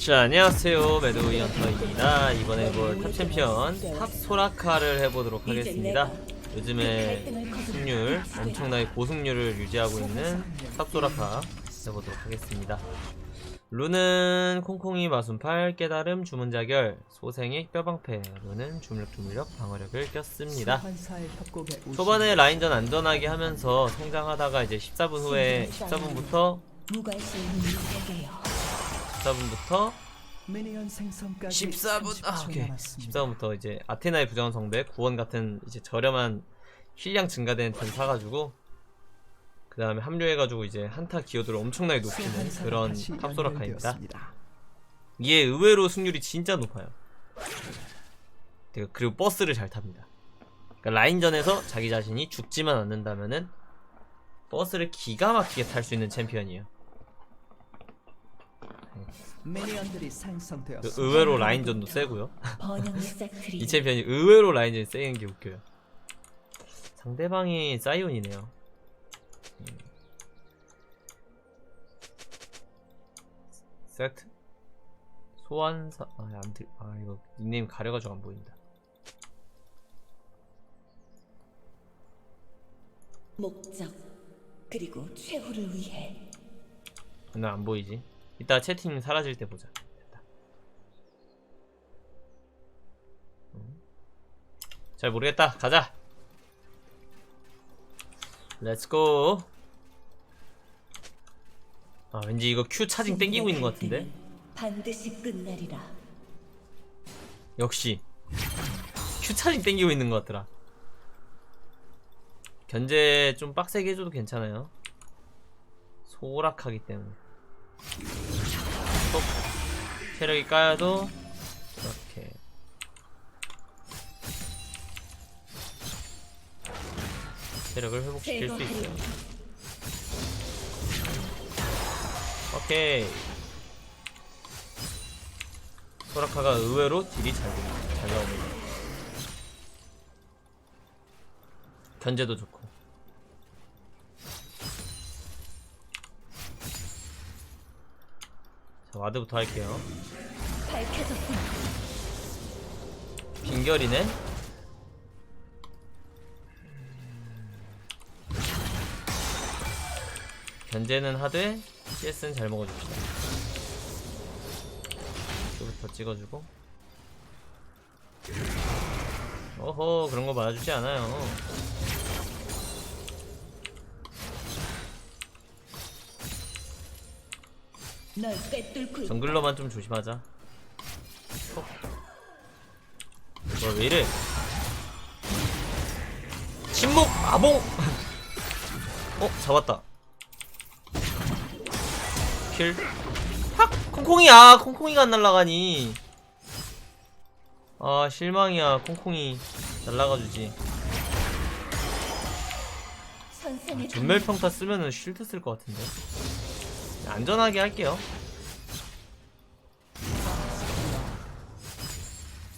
자 안녕하세요. 매드우이 헌터입니다. 이번에 해볼 탑 챔피언 탑 소라카를 해보도록 하겠습니다. 요즘에 승률 엄청나게 고승률을 유지하고 있는 탑 소라카 해보도록 하겠습니다. 룬은 콩콩이 마순팔 깨달음 주문자결 소생의 뼈방패 룬은 주물력 방어력을 꼈습니다. 초반에 라인전 안전하게 하면서 성장하다가 이제 14분 후에 14분부터 무관심 세계요. 14분부터 미니언 생성까지 14분? 아 30초 오케이. 남았습니다. 14분부터 이제 아테나의 부정한 성배 구원 같은 이제 저렴한 힐량 증가되는 템 사가지고 그 다음에 합류해가지고 이제 한타 기여도를 엄청나게 높이는 그런 탑소라카입니다. 이게 의외로 승률이 진짜 높아요. 그리고- 그리고 버스를 잘 탑니다. 그러니까 라인전에서 자기 자신이 죽지만 않는다면은 버스를 기가 막히게 탈 수 있는 챔피언이에요 미니언들이 그 생성되었습니다. 의외로 라인전도 세고요 번영의 싹트리. 이 챔피언이 의외로 라인전이 세는 게 웃겨요. 상대방이 사이온이네요. 음. 세트? 소환사, 아, 안 들, 아, 이거 닉네임 가려가지고 안 보인다. 목적 그리고 최후를 위해 나 안 보이지? 이따 채팅 사라질 때 보자. 잘 모르겠다. 가자. 렛츠고. 아 왠지 이거 Q 차징 땡기고 있는 것 같은데. 반드시 끝나리라. 역시 Q 차징 땡기고 있는 것 같더라. 견제 좀 빡세게 해줘도 괜찮아요. 소락하기 때문에. 톡. 체력이 까여도 이렇게. 체력을 회복시킬 수 있어요. 오케이. 소라카가 의외로 딜이 잘, 됩니다. 잘 나옵니다. 견제도 좋고. 자, 와드부터 할게요. 밝혀졌군. 빈결이네? 견제는 하되 CS는 잘 먹어줍시다. 이쪽부터 찍어주고. 어허 그런 거 맞아주지 않아요. 널 꿰뚫고 있- 정글러만 좀 조심하자. 톡. 뭐야 왜 이래? 침묵 아봉. 어 잡았다. 킬. 팍 콩콩이야 콩콩이가 안 날라가니. 아 실망이야 콩콩이 날라가주지. 선생의 전멸 평타 쓰면은 쉴드 쓸 것 같은데. 안전하게 할게요.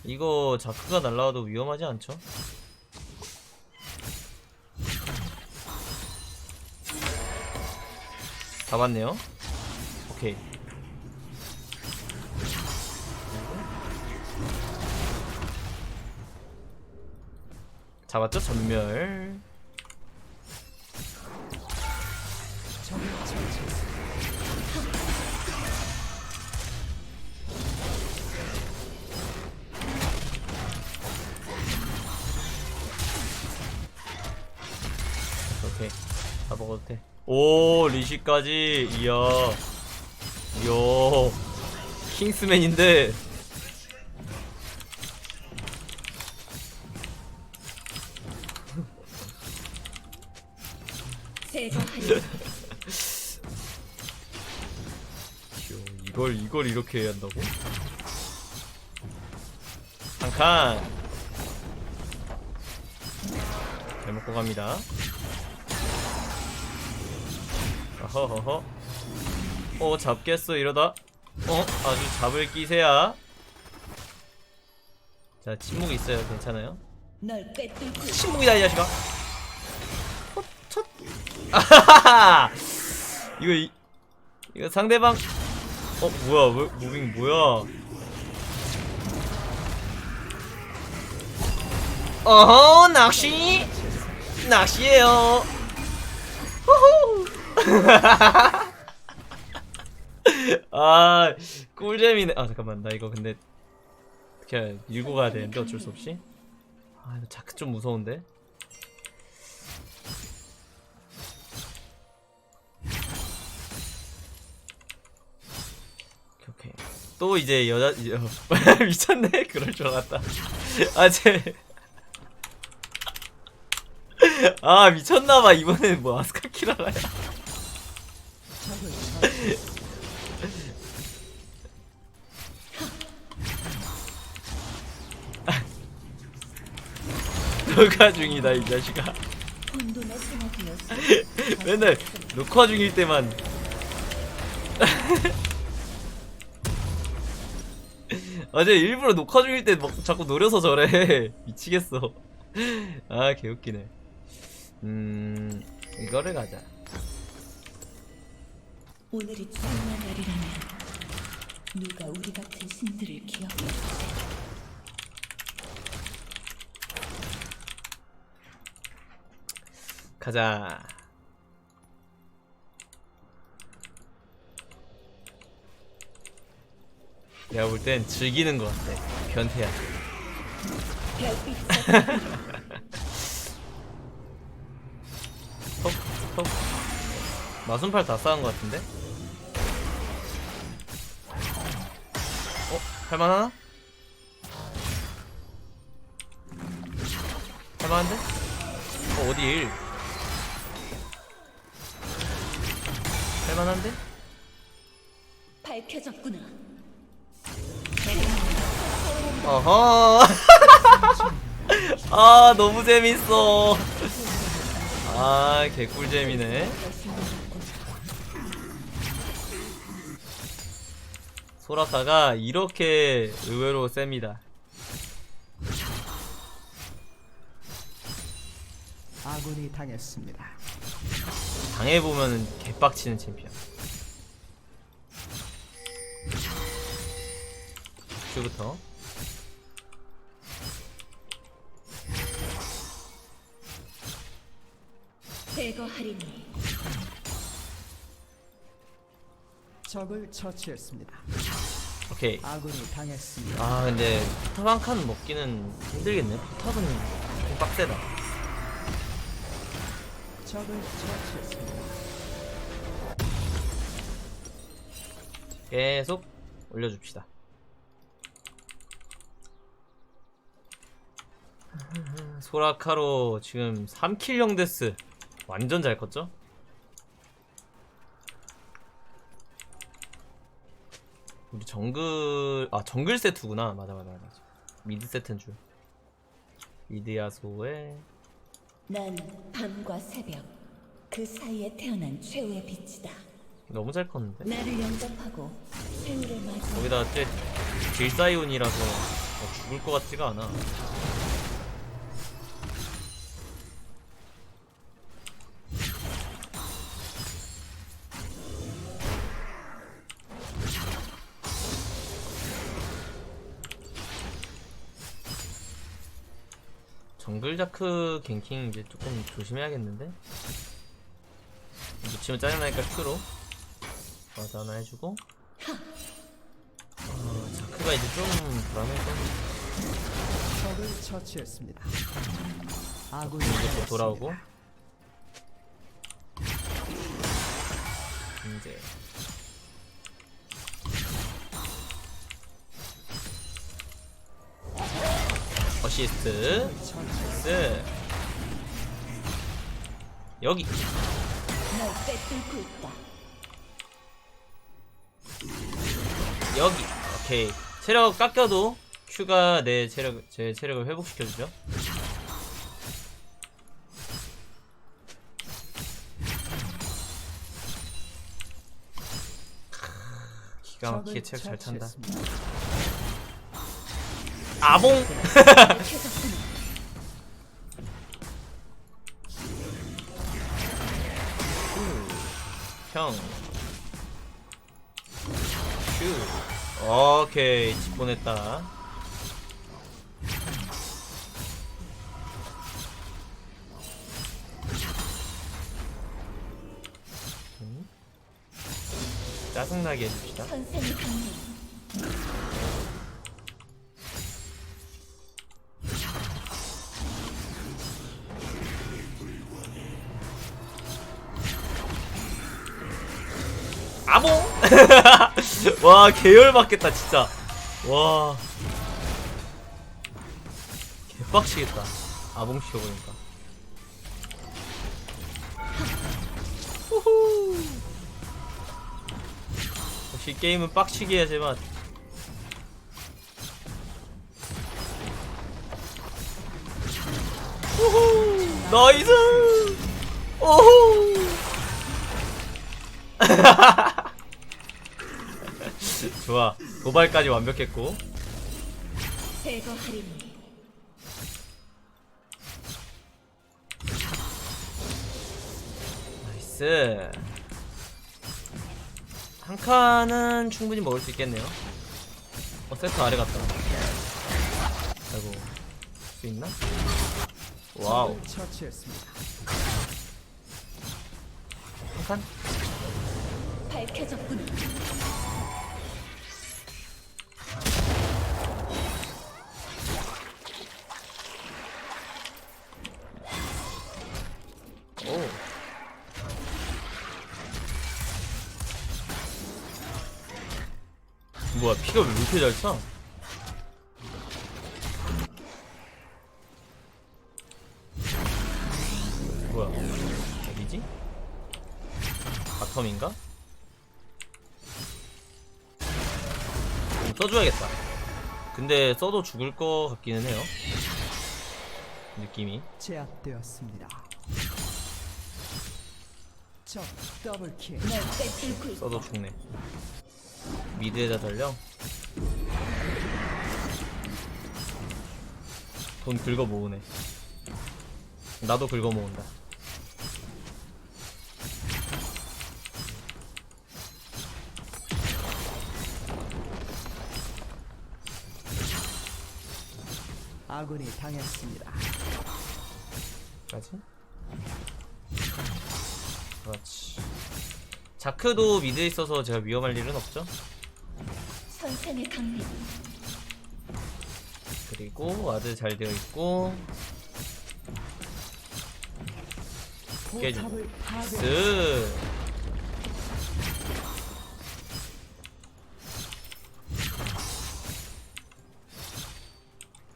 이거 자크가 날라와도 위험하지 않죠? 잡았네요. 오케이. 잡았죠? 전멸. 먹어도 돼. 오 리시까지 이야 이야 킹스맨인데 이걸 이걸 이렇게 해야 한다고? 한 칸 잘 먹고 갑니다. 허허허. 어 잡겠어 이러다. 어 아주 잡을 기세야. 자 침묵 있어요. 괜찮아요? 침묵이다 이 자식아. 첫. 아하하 이거 이, 이거 상대방. 어 뭐야? 왜, 무빙 뭐야? 어허 낚시. 낚시예요. 호호 아 꿀잼이네. 아 잠깐만. 나 이거 근데 그냥 밀고 가야 되는데 어쩔 수 없이. 아 이거 자크 좀 무서운데. 오케이, 오케이. 또 이제 여자 이- 어, 미쳤네. 그럴 줄 알았다. 아쟤. 아 미쳤나봐. 이번엔 뭐 아스카 키라라야 녹화 중이다 이 자식아. 맨날 녹화 중일 때만. 어제 일부러 녹화 중일 때 막 자꾸 노려서 저래. 미치겠어. 아 개웃기네. 음 이거를 가자. 오늘이 중요한 날이라면 누가 우리 같은 신들을 기억해? 가자 내가 볼 땐 즐기는 것 같아 변태야 톡, 톡. 마순팔 다 쌓은 것 같은데? 어? 할만하나? 할만한데? 어, 어디 일? 할만한데? 밝혀졌구나. 어허 아 너무 재밌어 아 개꿀잼이네 소라카가 이렇게 의외로 셉니다 아군이 당했습니다. 당해보면은 개빡치는 챔피언 큐부터 제거하리니 적을 처치했습니다. 오케이 아군이 당했습니다. 아 근데 포탑 한 칸 먹기는 힘들겠네 포탑은 좀 빡세다 적을 처치했습니다. 계속 올려줍시다 소라카로 지금 3킬 영데스 완전 잘 컸죠? 우리 정글 아 정글 세트구나 맞아 맞아 맞아 미드 세트인 줄 미드 야소에 난 밤과 새벽 그 사이에 태어난 최후의 빛이다. 너무 잘 컸는데. 나를 영접하고 맞아. 거기다 쟤 질사이온이라서 어, 죽을 것 같지가 않아. 정글 자크 갱킹 이제 조금 조심해야겠는데? 놓치면 짜증나니까 큐로 맞아 하나 해주고 어, 자크가 이제 좀 불안해서 적을 처치했습니다. 아군이 이제 또. 돌아오고 이제 어시스트 적을 처치. 스 여기 널 있다. 여기. 오케이. 체력 깎여도 Q가 내 체력 제 체력을 회복시켜주죠. 기가 막히게 체력 잘 처치했습니다. 아봉. 형 슈 오케이 집 보냈다. 음. 짜증나게 해줍시다 와 계열 받겠다 진짜. 와. 개빡치겠다. 아봉 시켜보니까. 후후. 역시 게임은 빡치게 후후. 나이스! 오호 좋아 도발까지 완벽했고 나이스 한 칸은 충분히 먹을 수 있겠네요 어 세트 아래 갔다 아이고 수 있나? 와우. 한 칸? 밝혀졌구 뭐야 피가 왜 이렇게 잘 차? 뭐야 어디지? 바텀인가? 좀 써줘야겠다 근데 써도 죽을 것 같기는 해요 느낌이 제압되었습니다. 적 더블킬. 써도 죽네 미드에다 전령 돈 긁어 모으네. 나도 긁어 모은다. 아군이 당했습니다. 까지? 그렇지. 자크도 미드에 있어서 제가 위험할 일은 없죠 선생의 강림. 그리고 와드 잘 되어 있고 깨주고. 파괴. 스.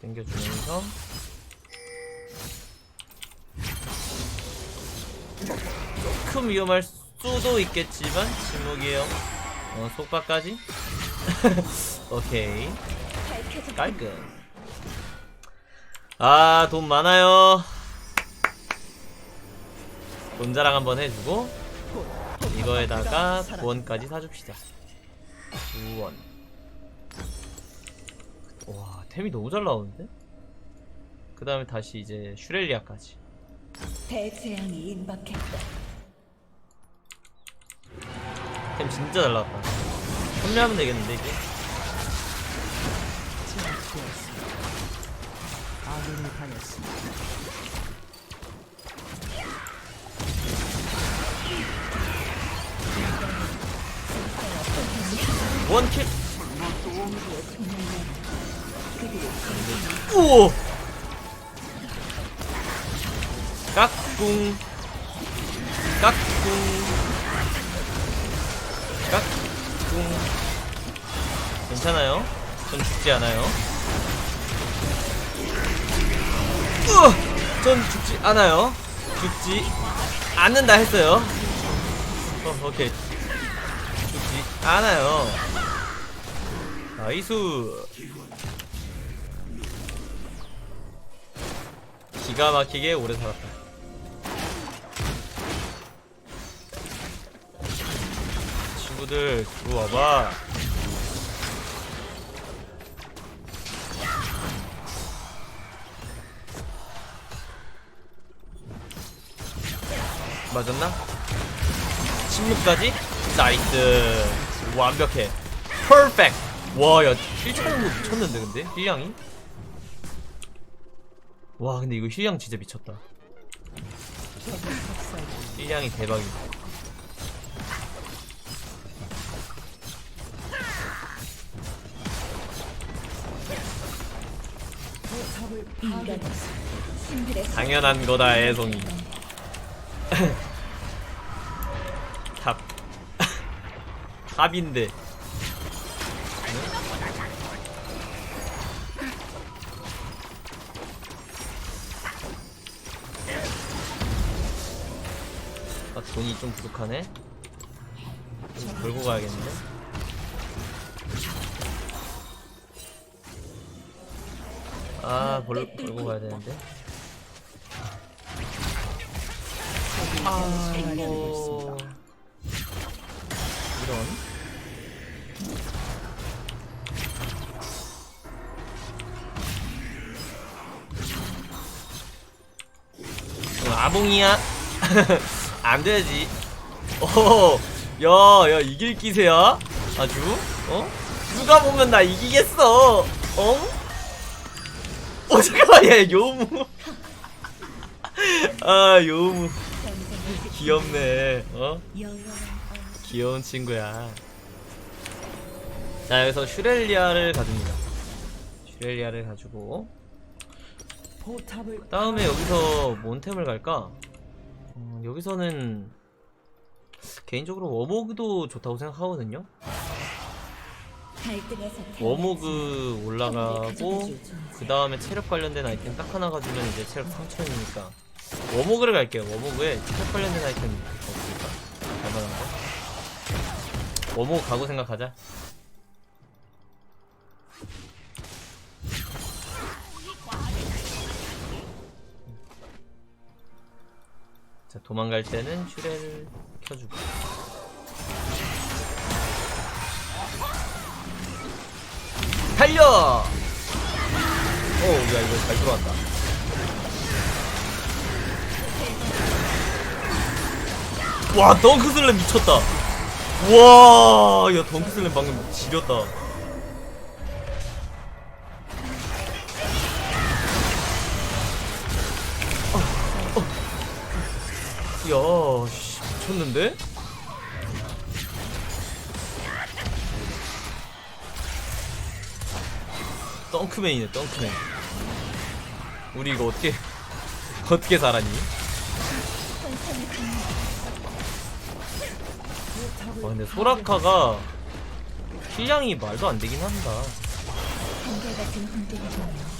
당겨주면서. 조금 위험할 수도 있겠지만 침묵이에요. 어 속박까지 오케이. 밝혀졌구나 깔끔. 아 돈 많아요. 돈 자랑 한번 해주고 이거에다가 구원까지 사줍시다. 구원. 와 템이 너무 잘 나오는데? 그 다음에 다시 이제 슈렐리아까지. 대재앙이 임박했다. 템 진짜 잘 나왔다 판매하면 되겠는데 이게. 원킬? 우오 깍꿍. 깍꿍 괜찮아요? 전 죽지 않아요. 우와! 전 죽지 않아요. 죽지 않는다 했어요. 어 오케이. 죽지 않아요. 나이스. 기가 막히게 오래 살았다 친구들 들어와봐. 맞았나? 침묵까지? 나이스. 완벽해. 퍼펙트 와야 힐차량도 미쳤는데 근데? 힐량이? 와 근데 이거 힐량 진짜 미쳤다. 힐량이 대박이다 당연한 거다 애송이. 탑 탑인데. 아 돈이 좀 부족하네? 좀 걸고 가야겠는데 아 벌, 걸고 가야 되는데? 아이고 이런. 어, 아봉이야? 안 되지. 오야 야 이길 기세야? 아주? 어? 누가 보면 나 이기겠어. 어? 어 잠깐만 야 요무. 아 요무. 귀엽네. 어? 귀여운 친구야. 자 여기서 슈렐리아를 가집니다. 슈렐리아를 가지고. 다음에 여기서 몬템을 갈까? 음, 여기서는 개인적으로 워모그도 좋다고 생각하거든요 워모그 올라가고 그 다음에 체력 관련된 아이템 딱 하나 가지면 이제 체력 3000이니까. 워모그를 갈게요. 워모그에 체력 관련된 아이템 없을까? 갈만한 거? 워모그 가고 생각하자. 자 도망갈 때는 슈레를 켜주고 달려! 오, 야, 이거 잘 들어왔다. 와, 덩크슬램 미쳤다. 와, 야, 덩크슬램 방금 지렸다. 어, 어. 야, 씨, 미쳤는데? 덩크맨이네 덩크맨. 우리 이거 어떻게 어떻게 살았니? 와 근데 소라카가 힐량이 말도 안 되긴 한다. 한결 같은 hunting 중이요. 아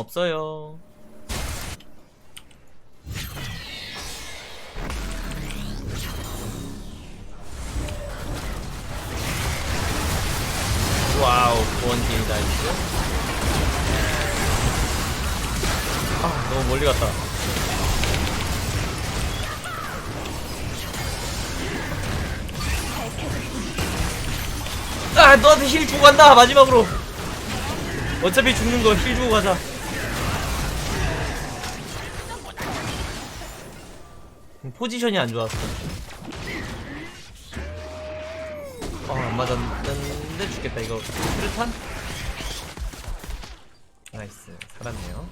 없어요. 와우 구원딜 나이스. 아 너무 멀리 갔다. 아 너한테 힐 주고 간다 마지막으로. 어차피 죽는 거 힐 주고 가자 포지션이 안 좋았어 아 안 맞았는데 죽겠다 이거. 수류탄? 나이스. 살았네요.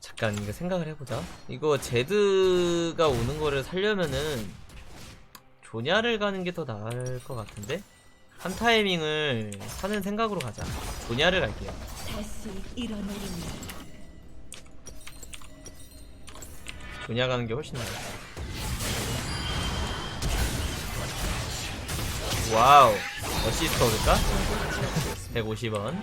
잠깐 이거 생각을 해보자. 이거 제드가 오는 거를 살려면은 조냐를 가는 게 더 나을 것 같은데 한 타이밍을 사는 생각으로 가자. 조냐를 갈게요. 다시 일어나리니 조냐 가는 게 훨씬 나아. 와우. 어시스트 얻을까? 150원.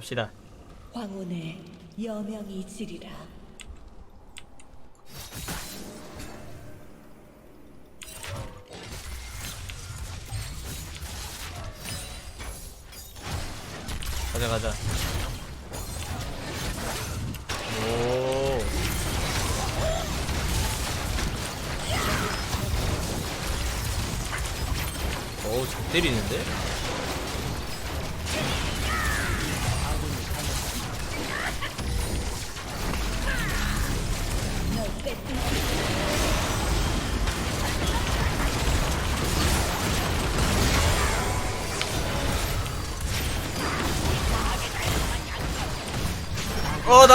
갑시다 황혼의 여명이 지리라. 가자 가자 오 어우 잘 때리는데?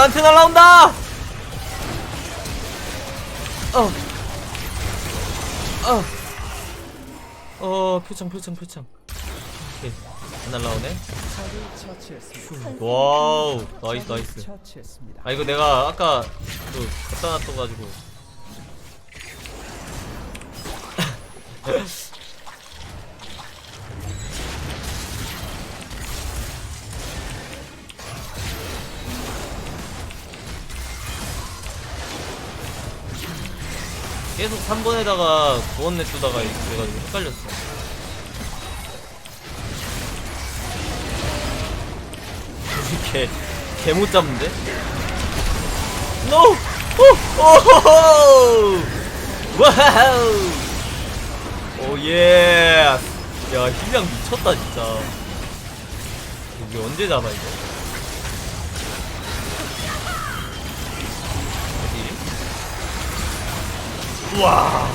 나한테 날라온다 어. 어. 어, 표창, 표창, 표창. 오케이. 안 날라오네. 와우, 나이스, 나이스. 아, 이거 내가 아까 그 갖다 놔둬가지고. 계속 3번에다가 구원 내두다가 그래가지고 헷갈렸어. 이렇게 개못 잡는데? 노! 오! 오호호! 와우! 오 예! 야, 힐량 미쳤다, 진짜. 이게 언제 잡아, 이거? 우와!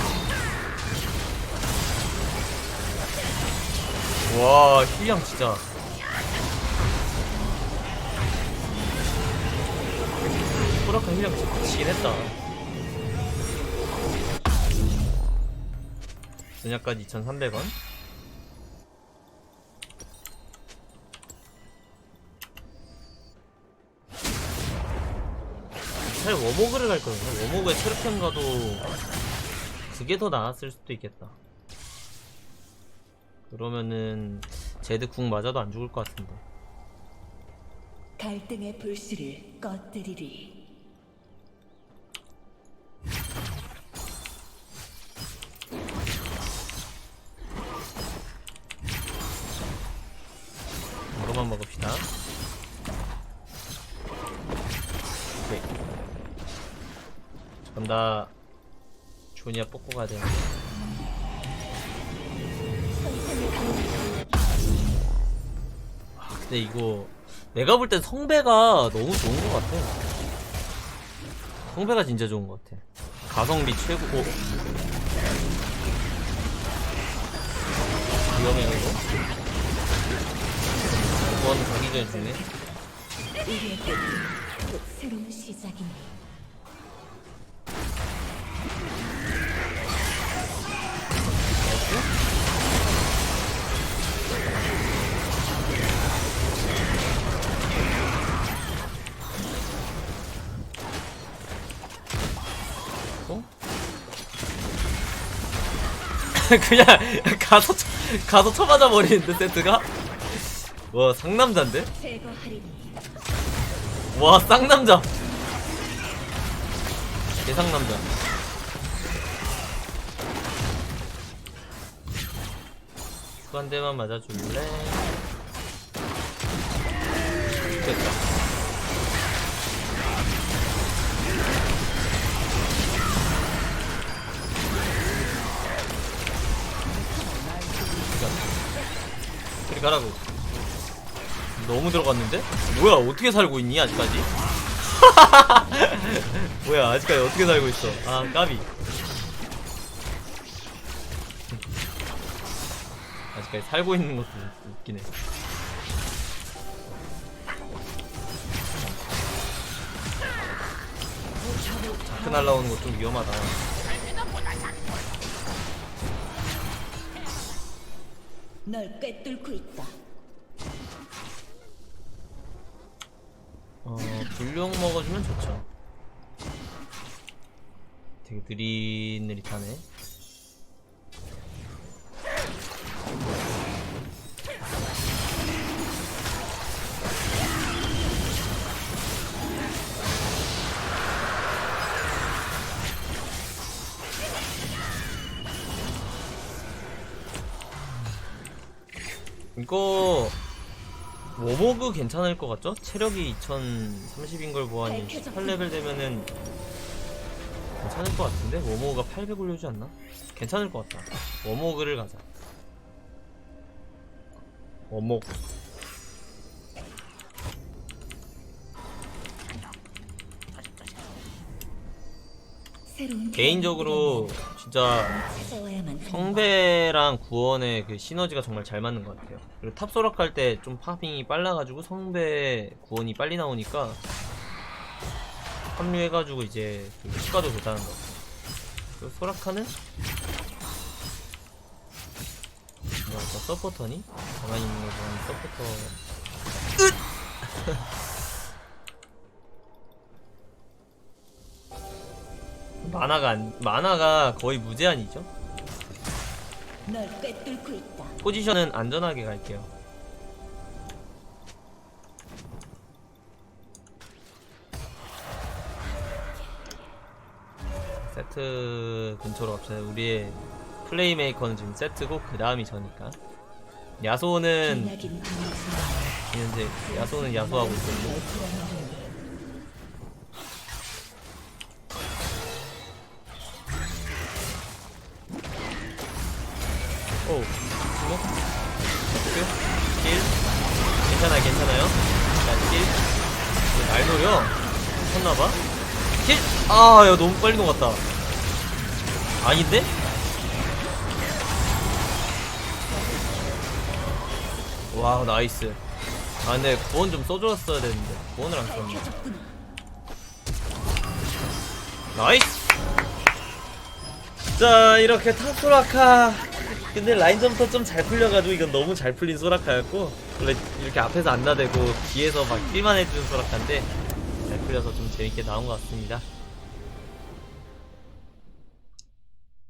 와, 힐량 진짜. 소라카 힐량 진짜 미치긴 했다. 전약까지 2,300원. 차라리 워모그를 갈 거였나? 워모그에 체르템 가도 그게 더 나았을 수도 있겠다. 그러면은 제드 궁 맞아도 안 죽을 것 같은데. 갈등의 불씨를 꺼뜨리리. 조니아 뽑고 가야 되는데. 아, 근데 이거 내가 볼 땐 성배가 너무 좋은 것 같아. 성배가 진짜 좋은 것 같아. 가성비 최고. 오. 위험해요 이거. 이건 가기 전에 죽네. 우리에게 곧 새로운 시작이니. 어? 그냥 가서 쳐, 가서 쳐맞아 버리는데 세트가 와 상남자인데. 와 쌍남자 개상남자 한 대만 맞아줄래? 됐다. 그리 가라고. 너무 들어갔는데? 뭐야 어떻게 살고 있니 아직까지? 뭐야 아직까지 어떻게 살고 있어? 아 까비 아직까지 살고 있는 것도 웃기네. 자크 날라오는 거 좀 위험하다. 널 꿰뚫고 있다. 어 불룡 먹어주면 좋죠. 되게 느릿느릿하네 괜찮을 것 같죠? 체력이 2030인 걸 보아니? 18레벨 되면은 괜찮을 것 같은데? 워모그가 800 올려주지 않나? 괜찮을 것 같다. 워모그를 가자. 새로운 개인적으로 진짜 성배랑 구원의 그 시너지가 정말 잘 맞는 것 같아요. 그리고 탑소락 할 때 좀 파밍이 빨라가지고 성배 구원이 빨리 나오니까 합류해가지고 이제 그 효과도 좋다는 것 같아요. 그리고 소라카는 저 서포터니? 가만히 있는 거 보면 서포터. 만화가 안- 만화가 거의 무제한이죠. 포지션은 안전하게 갈게요. 세트 근처로 갑시다. 우리의 플레이메이커는 지금 세트고 그 다음이 저니까. 야소는 현재 야소는 야소하고 널 오 주먹 그 킬. 괜찮아요 괜찮아요. 자킬 날 노려. 쳤나봐. 킬. 아, 야 너무 빨리 녹았다. 아닌데? 와 나이스. 아 근데 구원 좀 써줬어야 되는데 구원을 안 썼네. 나이스. 자 이렇게 탑소라카. 근데 라인점부터 좀 잘 풀려가지고 이건 너무 잘 풀린 소라카였고 원래 이렇게 앞에서 안 나대고 뒤에서 막 킬만 해주는 소라카인데 잘 풀려서 좀 재밌게 나온 것 같습니다.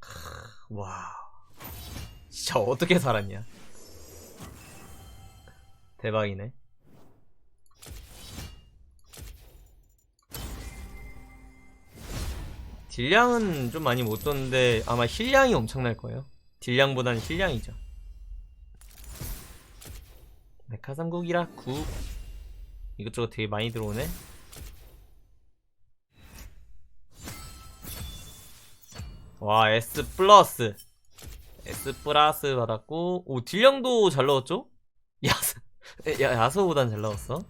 크, 와 진짜 어떻게 살았냐 대박이네. 딜량은 좀 많이 못 줬는데 아마 힐량이 엄청날 거예요. 딜량보다는 힐량이죠. 메카 삼국이라 9 이것저것 되게 많이 들어오네. 와 S 플러스 S 플러스 받았고 오 딜량도 잘 넣었죠? 야스 야, 야소보단 잘 넣었어.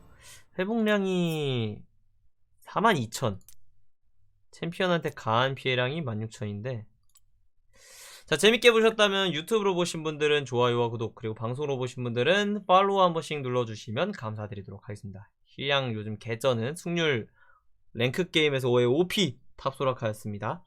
회복량이 42,000 챔피언한테 가한 피해량이 16,000인데 자 재밌게 보셨다면 유튜브로 보신 분들은 좋아요와 구독 그리고 방송으로 보신 분들은 팔로우 한 번씩 눌러주시면 감사드리도록 하겠습니다. 힐량 요즘 개쩌는 승률 랭크 게임에서 5의 OP 탑소라카였습니다